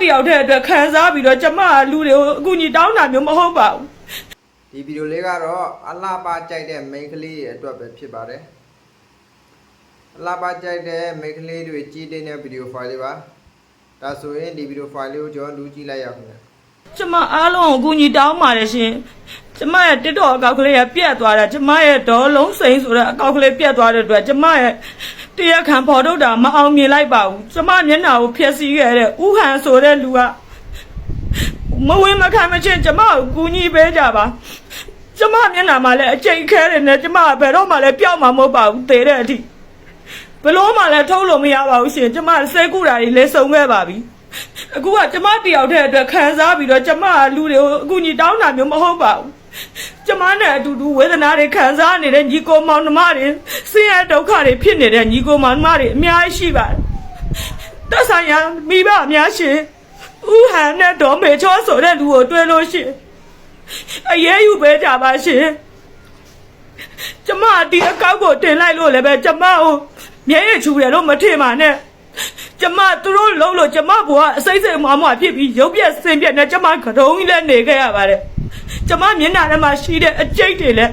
တယောက်တည်းအတွက်ခံစားပြီးတော့ကျမကလူတွေကိုအကူအညီတောင်းတာမျိုးမဟုတ်ပါဘူးဒီဗီဒီယိုလေးကတော့အလားပါကြိုက်တဲ့ main ကလေးရဲ့အတွက်ပဲဖြစ်ပါတယ်အလားပါကြိုက်တဲ့ main ကလေးတွေကြီးတဲ့ဗီဒီယိုဖိုင်လေးပါဒါဆိုရင်ဒီဗီဒီယိုဖိုင်လေးကိုကျွန်တော်လူကြည့်လိုက်ရအောင်ခင်ဗျာကျမအားလုံးကိုအကူအညီတောင်းပါတယ်ရှင်ကျမရဲ့ TikTok အကောင့်ကလေးကပြတ်သွားတာကျမရဲ့ဒေါ်လုံးစိန်ဆိုတဲ့အကောင့်ကလေးပြတ်သွားတဲ့အတွက်ကျမရဲ့ တရားခံဖော်ထုတ်တာမအောင်မြင်လိုက်ပါဘူးကျမမျက်နှာကိုဖျက်ဆီးခဲ့တဲ့ဥဟန်ဆိုတဲ့လူကမဝင်မခံမချင်းကျမကိုကူညီပေးကြပါကျမမျက်နှာမှာလည်းအကျိတ်ခဲတယ်နဲ့ကျမကဘယ်တော့မှလည်းပျောက်မှာမဟုတ်ပါဘူးသေတဲ့အထိဘလို့မှလည်းထုတ်လို့မရပါဘူးရှင်ကျမစိတ်ကူတာတွေလည်းစုံခဲ့ပါပြီအခုကကျမတယောက်တည်းအတွက်ခံစားပြီးတော့ကျမကလူတွေကိုအကူအညီတောင်းတာမျိုးမဟုတ်ပါဘူး ကျမနဲ့အတူတူဝေဒနာတွေခံစားနေတဲ့ညီကိုမောင်နှမတွေဆင်းရဲဒုက္ခတွေဖြစ်နေတဲ့ညီကိုမောင်နှမတွေအများကြီးရှိပါတယ်တက်ဆိုင်ရာမိဘအများရှင်ဥဟန်နဲ့ဒေါ်မေချောဆိုတဲ့လူကိုတွေ့လို့ရှိရင်အရေးယူပေးကြပါရှင်ကျမဒီအကောက်ကိုတင်လိုက်လို့လည်းပဲကျမကိုမျက်ရည်ချူတယ်လို့မထင်ပါနဲ့ကျမသူတို့လုံးလို့ကျမဘွားအစိမ့်စိမ့်မွားမွားဖြစ်ပြီးရုပ်ပြက်ဆင်းပြက်နဲ့ကျမကတုံးကြီးလည်းနေခဲ့ရပါတယ် ကျမမျက်နှာထဲမှာရှိတဲ့အကျိတ်တွေလည်း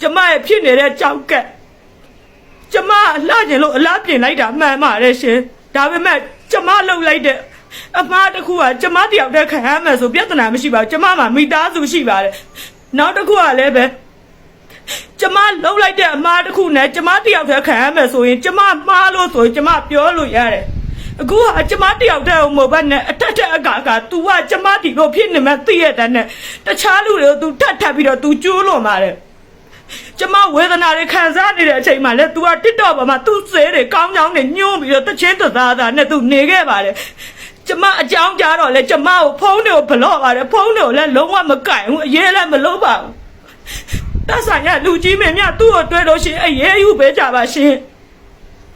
ကျမရဲ့ဖြစ်နေတဲ့ကြောက်ကက်ကျမလှကျင်လို့အလားပြင်လိုက်တာမှန်ပါတယ်ရှင်ဒါပေမဲ့ကျမလှုပ်လိုက်တဲ့အမားတစ်ခုကကျမတယောက်တည်းခံရမယ်ဆိုပြဿနာမရှိပါဘူးကျမမှာမိသားစုရှိပါတယ်နောက်တစ်ခုကလည်းပဲကျမလှုပ်လိုက်တဲ့အမားတစ်ခုနဲ့ကျမတယောက်တည်းခံရမယ်ဆိုရင်ကျမမှားလို့ဆိုရင်ကျမပြောလို့ရတယ် အခုကကျမတယောက်တည်းကိုမဟုတ်ဘဲနဲ့အထက်ထက်အကာက तू ကကျမဒီလိုဖြစ်နေမှသိရတဲ့နဲ့တခြားလူတွေကို तू ထပ်ထပ်ပြီးတော့ तू ကျိုးလွန်ပါတယ်ကျမဝေဒနာတွေခံစားနေတဲ့အချိန်မှာလဲ तू က TikTok ပေါ်မှာ तू စဲတွေကောင်းကောင်းနဲ့ညှိုးပြီးတော့တချင်းတသားသားနဲ့ तू နေခဲ့ပါတယ်ကျမအကြောင်းကြားတော့လဲကျမကိုဖုန်းတွေကိုဘလော့ပါတယ်ဖုန်းတွေကိုလည်းလုံးဝမကင်ဘူးအရေးလည်းမလုပ်ပါဘူး တတ်ဆိုင်ရလူကြီးမင်းများသူ့ကိုတွေ့လို့ရှိရင်အရေးယူပေးကြပါရှင်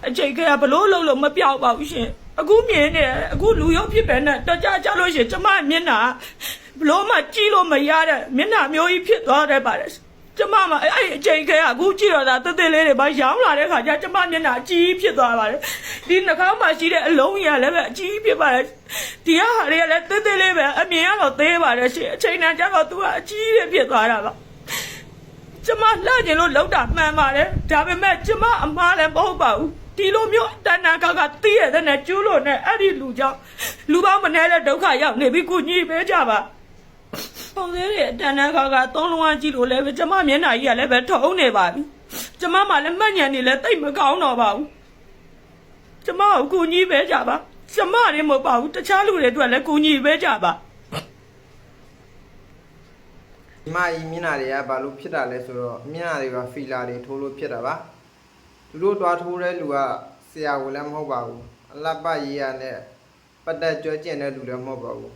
အချိန်ကဘလို့လုံးလုံးမပြောက်ပါဘူးရှင် အခုမြင်နေတယ်အခုလူရုပ်ဖြစ်ပဲနဲ့တကြကြလို့ရှိရင်ကျမမျက်နှာဘလို့မှကြည့်လို့မရတဲ့မျက်နှာမျိုးကြီးဖြစ်သွားတယ်ပါတယ်ကျမမအဲ့ဒီအချိန်ကအခုကြည့်တော့တာတက်တက်လေးတွေပါရောင်းလာတဲ့ခါကျကျမမျက်နှာအကြီးဖြစ်သွားပါတယ်ဒီနှာခေါင်းမှာရှိတဲ့အလုံးကြီးကလည်းပဲအကြီးဖြစ်ပါတယ်ဒီဟာတွေကလည်းတက်တက်လေးပဲအမြင်ကတော့သေးပါတယ်ရှင်အချိန်တန်ကျတော့သူကအကြီးဖြစ်သွားတာပါ ကျမလှကျင်လို့လောက်တာမှန်ပါတယ်ဒါပေမဲ့ကျမအမားလည်းမဟုတ်ပါဘူးဒီလိုမျိုးတဏ္ဍာကကတီးရတဲ့နဲ့ကျူးလို့နဲ့အဲ့ဒီလူကြောင့်လူပေါင်းမနေတဲ့ဒုက္ခရောက်နေပြီကုညီပေးကြပါပုံသေးတဲ့တဏ္ဍာကကသုံးလုံးဝကြည့်လို့လည်းပဲကျမမျက်နှာကြီးကလည်းပဲထုံးနေပါပြီကျမမှလည်းမှတ်ညံနေလည်းတိတ်မကောင်းတော့ပါဘူးကျမကိုကုညီပေးကြပါကျမလည်းမဟုတ်ပါဘူးတခြားလူတွေအတွက်လည်းကုညီပေးကြပါ ဒီမကြီးမျက်နှာတွေကဘာလို့ဖြစ်တာလဲဆိုတော့မျက်နှာတွေကဖီလာတွေထိုးလို့ဖြစ်တာပါသူတို့တွားထိုးတဲ့လူကဆရာဝန်လည်းမဟုတ်ပါဘူးအလတ်ပရေးရနဲ့ပတ်သက်ကြွကျင်တဲ့လူလည်းမဟုတ်ပါဘူး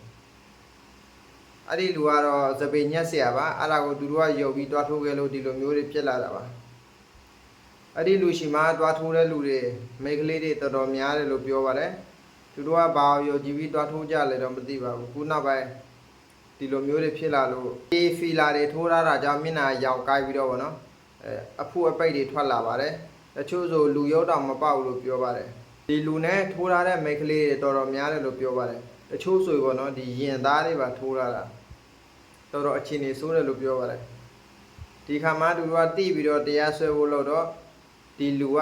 အဲ့ဒီလူကတော့သပေညက်ဆရာပါအဲ့ဒါကိုသူတို့ကယုံပြီးတွားထိုးခဲ့လို့ဒီလိုမျိုးတွေဖြစ်လာတာပါအဲ့ဒီလူရှိမှတွားထိုးတဲ့လူတွေမိန်းကလေးတွေတော်တော်များတယ်လို့ပြောပါတယ်သူတို့ကဘာကိုယုံကြည်ပြီးတွားထိုးကြလဲတော့မသိပါဘူးခုနောက်ပိုင်း ဒီလိုမျိုးတွေဖြစ်လာလို့ဒီဖီလာတွေထိုးထားတာကြောင့်မျက်နှာရောင်ကိုက်ပြီးတော့ဗောနော်အဲအဖုအပိတ်တွေထွက်လာပါတယ်တချို့ဆိုလူရုပ်တောင်မပေါက်လို့ပြောပါတယ်ဒီလူနဲ့ထိုးထားတဲ့မိတ်ကလေးတွေတော်တော်များတယ်လို့ပြောပါတယ်တချို့ဆိုဗောနော်ဒီရင်သားတွေပါထိုးထားတာတော်တော်အခြေအနေဆိုးတယ်လို့ပြောပါတယ်ဒီခါမှသူတို့ကတိပြီးတော့တရားဆွဲဖို့လို့တော့ဒီလူက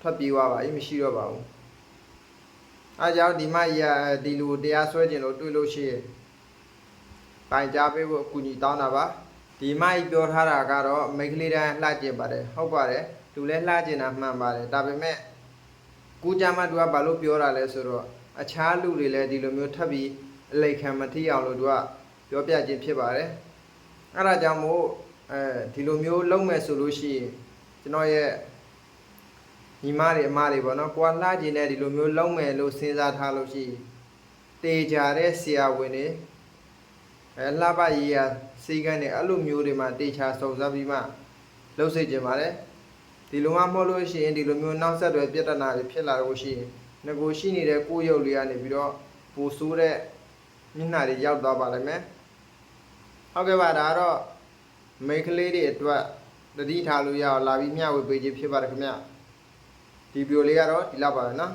ထွက်ပြေးသွားပါပြီမရှိတော့ပါဘူးအဲကြောင့်ဒီမကြီးကဒီလူကိုတရားဆွဲခြင်းလို့တွေးလို့ရှိရင် တိုင်ကြားပေးဖို့အကူအညီတောင်းတာပါဒီမိုက်ပြောထားတာကတော့မိန်းကလေးတိုင်းလှကျင်ပါတယ်ဟုတ်ပါတယ်သူလည်းလှကျင်တာမှန်ပါတယ်ဒါပေမဲ့ကူကြမ်းမသူကဘာလို့ပြောတာလဲဆိုတော့အခြားလူတွေလည်းဒီလိုမျိုးထပ်ပြီးအလိတ်ခံမထီအောင်လို့သူကပြောပြခြင်းဖြစ်ပါတယ်အဲ့ဒါကြောင့်မို့အဲဒီလိုမျိုးလုံးမဲ့ဆိုလို့ရှိရင်ကျွန်တော်ရဲ့ညီမတွေအမတွေပေါ့နော်ကိုကလှကျင်တဲ့ဒီလိုမျိုးလုံးမဲ့လို့စဉ်းစားထားလို့ရှိရင်တေချာတဲ့ဆရာဝန်တွေ အဲလှပရေးရစီကန်းတွေအဲ့လိုမျိုးတွေမှာတေချာစုံစမ်းပြီးမှလှုပ်စိတ်ကြပါလေဒီလိုမှမဟုတ်လို့ရှိရင်ဒီလိုမျိုးနောက်ဆက်တွဲပြဿနာတွေဖြစ်လာလို့ရှိရင်ငကိုရှိနေတဲ့ကိုယ်ရုပ်လေးကနေပြီးတော့ပူဆိုးတဲ့မျက်နှာတွေရောက်သွားပါလိမ့်မယ်ဟုတ်ကဲ့ပါဒါကတော့မိန်းကလေးတွေအတွက်တတိထားလို့ရအောင်လာပြီးမျှဝေပေးခြင်းဖြစ်ပါတယ်ခင်ဗျဒီဗီဒီယိုလေးကတော့ဒီလောက်ပါပဲเนาะ